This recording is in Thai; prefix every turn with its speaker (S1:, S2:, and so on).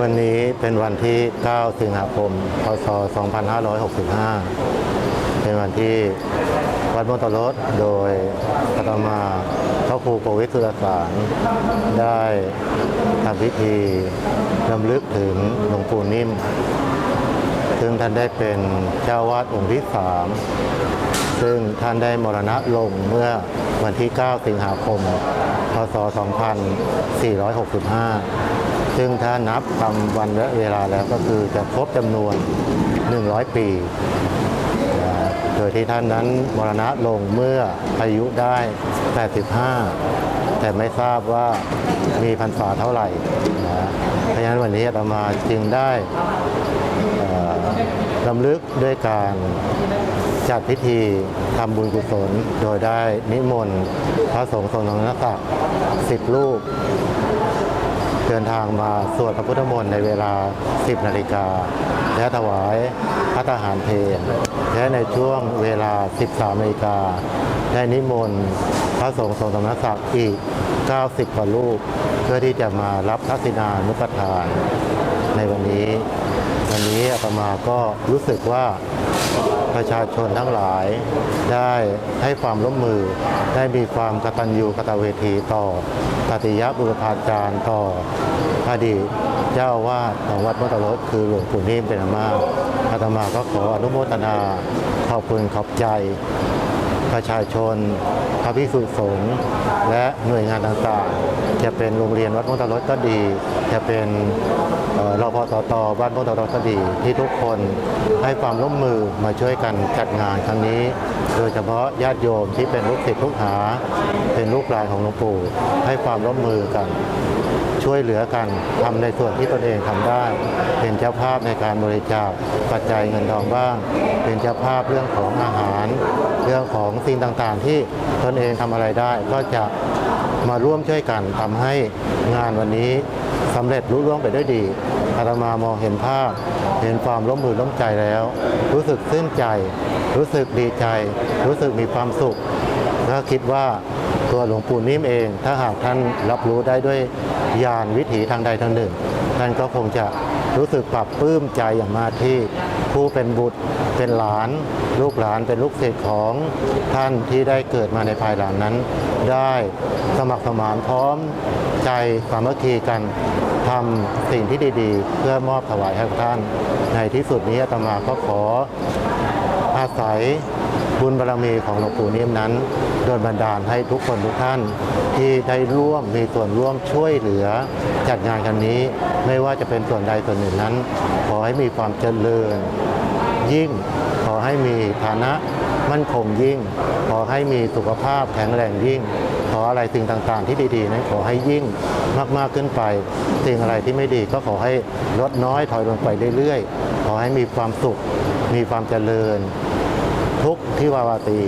S1: วันนี้เป็นวันที่ 9 สิงหาคม พศ 2565 เป็นวันที่วัดมณฑลรสโดยอาตมาพระครูโกวิทสุรสาร ได้ทำพิธีรำลึกถึงหลวงปู่นิ่ม ซึ่งท่านได้เป็นเจ้าวาดองค์ที่สามซึ่งท่านได้มรณะลงเมื่อวันที่ 9 สิงหาคม พศ 2465 ซึ่งถ้านับตามวันและเวลาแล้วก็คือจะครบจำนวน 100 ปี โดยที่ท่านนั้นมรณะลงเมื่ออายุได้ 85 แต่ไม่ทราบว่ามีพรรษาเท่าไหร่นะเพราะฉะนั้นวันนี้อาตมาจึงได้เอ่อรำลึกด้วยการจัดพิธีทำบุญกุศล โดยได้นิมนต์พระสงฆ์ทรงนักษักสิบรูป เดินทางมาสวดพระพุทธมนต์ในเวลา 10 นาฬิกา และถวายพระทหารเพลและในช่วงเวลา 13 นาฬิกา ได้นิมนต์พระสงฆ์ทรงสำนักศักดิ์อีก 90 กว่ารูป เพื่อที่จะมารับพระสินานุปทานในวันนี้ วันนี้อาตมาก็รู้สึกว่าประชาชนทั้งหลาย ได้ให้ความร่วมมือ ได้มีความกตัญญูกตเวทีต่อปฏิยบุรพาจารย์ต่ออดีตเจ้าอาวาดของวัดมัตตรสคือหลวงปู่นิ่มเป็นอามาอาตมาก็ขออนุโมทนาขอบคุณขอบใจ ประชาชนพระภิกษุสงฆ์และหน่วยงานต่างๆ จะเป็นโรงเรียนวัดมงตรสก็ดี จะเป็นเอ่อรพสตบ้านมงตรสก็ดี ที่ทุกคนให้ความร่วมมือมาช่วยกันจัดงานครั้งนี้ โดยเฉพาะญาติโยมที่เป็นลูกศิษย์ลูกหา เป็นลูกหลานของหลวงปู่ให้ความร่วมมือกัน ช่วยเหลือกันทำในส่วนที่ตนเองทำได้ เป็นเจ้าภาพในการบริจาคปัจจัยเงินทองบ้าง เป็นเจ้าภาพเรื่องของอาหาร เรื่องของสิ่งต่างๆ ที่ตนเองทำอะไรได้ก็จะ มาร่วมช่วยกันทำให้งานวันนี้สำเร็จรุ่ร่วงไปด้วยดีอาตมามองเห็นภาพ เห็นความร่วมมือร่วมใจแล้ว รู้สึกซื่นใจ รู้สึกดีใจ รู้สึกมีความสุขและคิดว่า ตัวหลวงปู่นิ่มเอง ถ้าหากท่านรับรู้ได้ด้วยญาณวิถีทางใดทางหนึ่ง ท่านก็คงจะรู้สึกปรับปลื้มใจอย่างมากที่ผู้เป็นบุตรเป็นหลาน ลูกหลานเป็นลูกศิษย์ของท่านที่ได้เกิดมาในภายหลังนั้น ได้สมัครสมานพร้อมใจสามัคคีกันทำสิ่งที่ดีๆ เพื่อมอบถวายให้ท่าน ในที่สุดนี้อาตมาก็ขออาศัย บุญบารมีของหลวงปู่นิ่มนั้นโดนบันดาลให้ทุกคนทุกท่าน ที่ได้ร่วมมีส่วนร่วมช่วยเหลือจัดงานครั้งนี้ ไม่ว่าจะเป็นส่วนใดส่วนหนึ่งนั้น ขอให้มีความเจริญยิ่งขอให้มีฐานะมั่นคงยิ่ง ขอให้มีสุขภาพแข็งแรงยิ่ง ขออะไรสิ่งต่างๆ ที่ดีๆนั้นขอให้ยิ่งมากๆขึ้นไป สิ่งอะไรที่ไม่ดีก็ขอให้ลดน้อยถอยลงไปเรื่อยๆ ขอให้มีความสุข มีความเจริญ ทุกทิวาวาตี